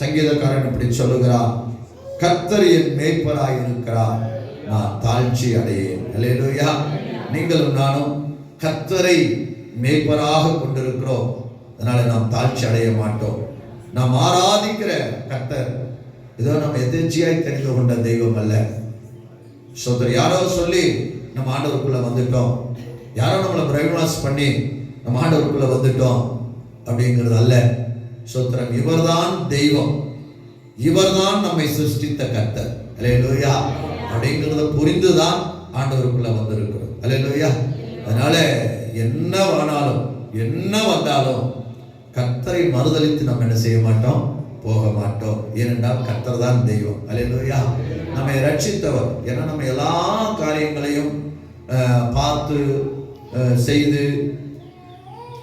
சங்கீதக்காரன் இப்படி சொல்லுகிறான் கர்த்தர் என் மேய்ப்பராய் இருக்கிறார். நான் தாழ்ச்சி அடையேன். அல்லேலூயா நீங்களும் நானும் கர்த்தரை மேய்ப்பராக கொண்டிருக்கிறோம். அதனால நாம் தாழ்ச்சி அடைய மாட்டோம். நாம் ஆராதிக்கிற கர்த்தர். இதோ நம்ம எதிர்ச்சியாய் தெரிந்து கொண்ட தெய்வம் அல்ல. சோதர் யாரோ சொல்லி நம்ம ஆண்டவருக்குள்ள வந்துட்டோம். யாரோ நம்மளை பிரைவனாஸ் பண்ணி நம்ம ஆண்டவருக்குள்ள வந்துட்டோம் அப்படிங்கிறது அல்ல. சோத்திரம் இவர்தான் தெய்வம். இவர்தான் நம்மை சிருஷ்டித்த கர்த்தர். அல்லேலூயா அப்படிங்கிறத புரிந்துதான் ஆண்டவருக்குள்ள வந்திருக்கிறோம். அல்லேலூயா அதனால என்ன ஆனாலும் என்ன வந்தாலும் கர்த்தரை மறுதலித்து நம்ம என்ன செய்ய மாட்டோம்? போக மாட்டோம். ஏனென்றால் கர்த்தர் தான் தெய்வம். அல்லேலூயா நம்மை ரட்சித்தவர். ஏன்னா நம்ம எல்லா காரியங்களையும் பார்த்து செய்து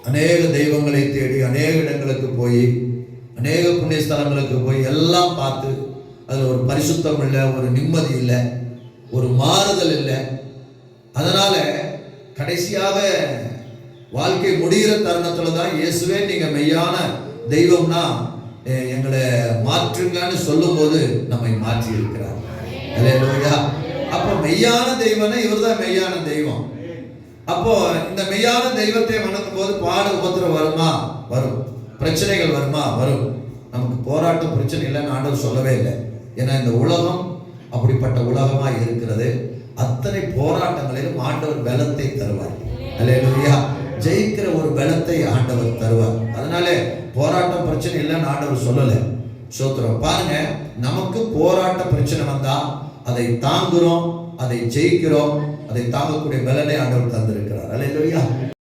அநேக தெய்வங்களை தேடி அநேக இடங்களுக்கு போய் அநேக புண்ணியஸ்தலங்களுக்கு போய் எல்லாம் பார்த்து அதில் ஒரு பரிசுத்தம் இல்லை ஒரு நிம்மதி இல்லை ஒரு மாறுதல் இல்லை. அதனால் கடைசியாக வாழ்க்கை முடிகிற தருணத்தில் தான் இயேசுவே நீங்கள் மெய்யான தெய்வம்னா எங்களை மாற்றுங்கன்னு சொல்லும்போது நம்மை மாற்றி இருக்கிறார் அப்போ மெய்யான தெய்வம்னா இவர்தான் மெய்யான தெய்வம். அப்போ இந்த மெய்யான தெய்வத்தை வணங்கும் போது பாடு உபத்திரம் வருமா? வரும். பிரச்சனைகள் வருமா? வரும். நமக்கு போராட்டம் பிரச்சனை இல்லைன்னு ஆண்டவர் சொல்லவே இல்லை. ஏன்னா இந்த உலகம் அப்படிப்பட்ட உலகமா இருக்கிறது. அத்தனை போராட்டங்களிலும் ஆண்டவர் பலத்தை தருவார். அல்லையா ஜெயிக்கிற ஒரு பலத்தை ஆண்டவர் தருவார். அதனாலே போராட்டம் பிரச்சனை இல்லைன்னு ஆண்டவர் சொல்லலை. சோத்திரம். பாருங்க நமக்கு போராட்ட பிரச்சனை வந்தா அதை தாங்குறோம் அதை ஜெயிக்கிறோம் அதை தாங்கக்கூடிய பலனை ஆண்டவர் தந்திருக்கிறார். அல்லேலூயா.